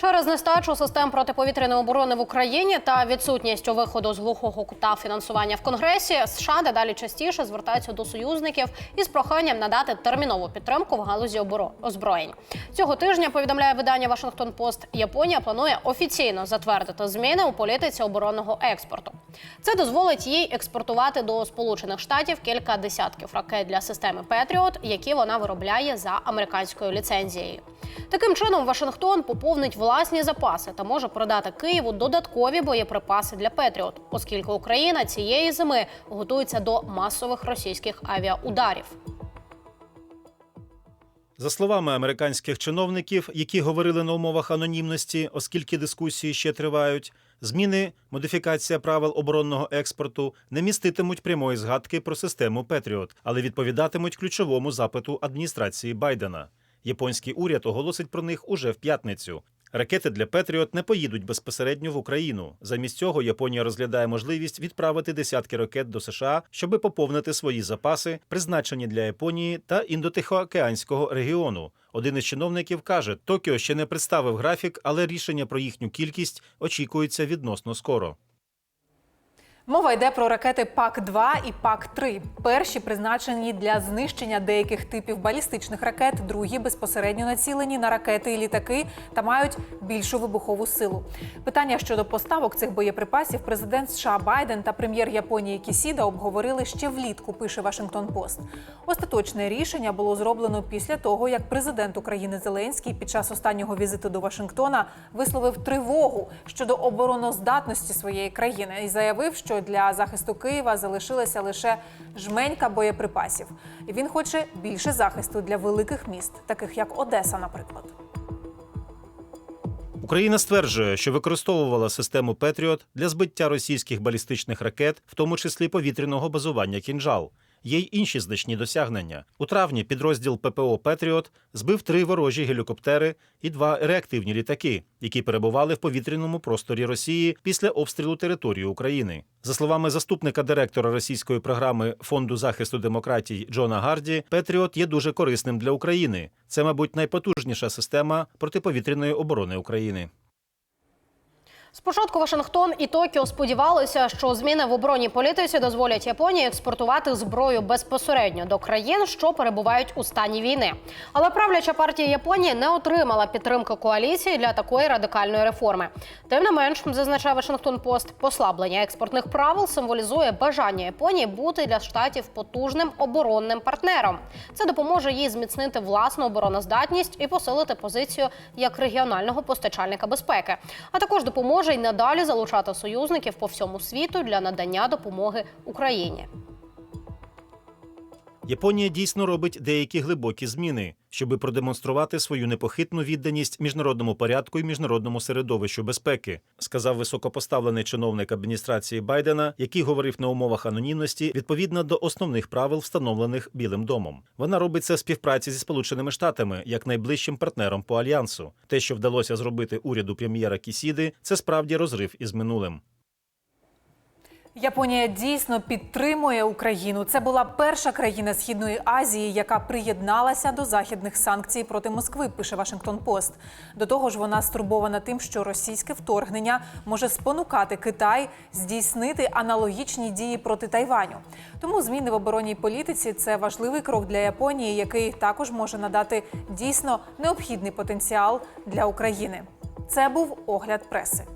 Через нестачу систем протиповітряної оборони в Україні та відсутність виходу з глухого кута фінансування в Конгресі США дедалі частіше звертаються до союзників із проханням надати термінову підтримку в галузі озброєнь. Цього тижня повідомляє видання Вашингтон Пост. Японія планує офіційно затвердити зміни у політиці оборонного експорту. Це дозволить їй експортувати до Сполучених Штатів кілька десятків ракет для системи Петріот, які вона виробляє за американською ліцензією. Таким чином, Вашингтон поповнить власні запаси та може продати Києву додаткові боєприпаси для Петріот, оскільки Україна цієї зими готується до масових російських авіаударів. За словами американських чиновників, які говорили на умовах анонімності, оскільки дискусії ще тривають, зміни, модифікація правил оборонного експорту не міститимуть прямої згадки про систему Петріот, але відповідатимуть ключовому запиту адміністрації Байдена. Японський уряд оголосить про них уже в п'ятницю. Ракети для Петріот не поїдуть безпосередньо в Україну. Замість цього Японія розглядає можливість відправити десятки ракет до США, щоби поповнити свої запаси, призначені для Японії та індотихоокеанського регіону. Один із чиновників каже, Токіо ще не представив графік, але рішення про їхню кількість очікується відносно скоро. Мова йде про ракети ПАК-2 і ПАК-3. Перші призначені для знищення деяких типів балістичних ракет, другі безпосередньо націлені на ракети і літаки та мають більшу вибухову силу. Питання щодо поставок цих боєприпасів президент США Байден та прем'єр Японії Кісіда обговорили ще влітку. Пише Вашингтон Пост. Остаточне рішення було зроблено після того, як президент України Зеленський під час останнього візиту до Вашингтона висловив тривогу щодо обороноздатності своєї країни і заявив, що для захисту Києва залишилася лише жменька боєприпасів. І він хоче більше захисту для великих міст, таких як Одеса, наприклад. Україна стверджує, що використовувала систему Петріот для збиття російських балістичних ракет, в тому числі повітряного базування кінжал. Є й інші значні досягнення. У травні підрозділ ППО Петріот збив три ворожі гелікоптери і два реактивні літаки, які перебували в повітряному просторі Росії після обстрілу території України. За словами заступника директора російської програми фонду захисту демократій Джона Гарді, Петріот є дуже корисним для України. Це, мабуть, найпотужніша система протиповітряної оборони України. Спочатку Вашингтон і Токіо сподівалися, що зміни в оборонній політиці дозволять Японії експортувати зброю безпосередньо до країн, що перебувають у стані війни. Але правляча партія Японії не отримала підтримки коаліції для такої радикальної реформи. Тим не менш, зазначає Вашингтон Пост, послаблення експортних правил символізує бажання Японії бути для штатів потужним оборонним партнером. Це допоможе їй зміцнити власну обороноздатність і посилити позицію як регіонального постачальника безпеки, а також допоможе й надалі залучати союзників по всьому світу для надання допомоги Україні. Японія дійсно робить деякі глибокі зміни, щоби продемонструвати свою непохитну відданість міжнародному порядку і міжнародному середовищу безпеки, сказав високопоставлений чиновник адміністрації Байдена, який говорив на умовах анонімності відповідно до основних правил, встановлених Білим домом. Вона робить це в співпраці зі Сполученими Штатами як найближчим партнером по альянсу. Те, що вдалося зробити уряду прем'єра Кісіди, це справді розрив із минулим. Японія дійсно підтримує Україну. Це була перша країна Східної Азії, яка приєдналася до західних санкцій проти Москви. Пише Вашингтон Пост. До того ж, вона стурбована тим, що російське вторгнення може спонукати Китай здійснити аналогічні дії проти Тайваню. Тому зміни в оборонній політиці це важливий крок для Японії, який також може надати дійсно необхідний потенціал для України. Це був огляд преси.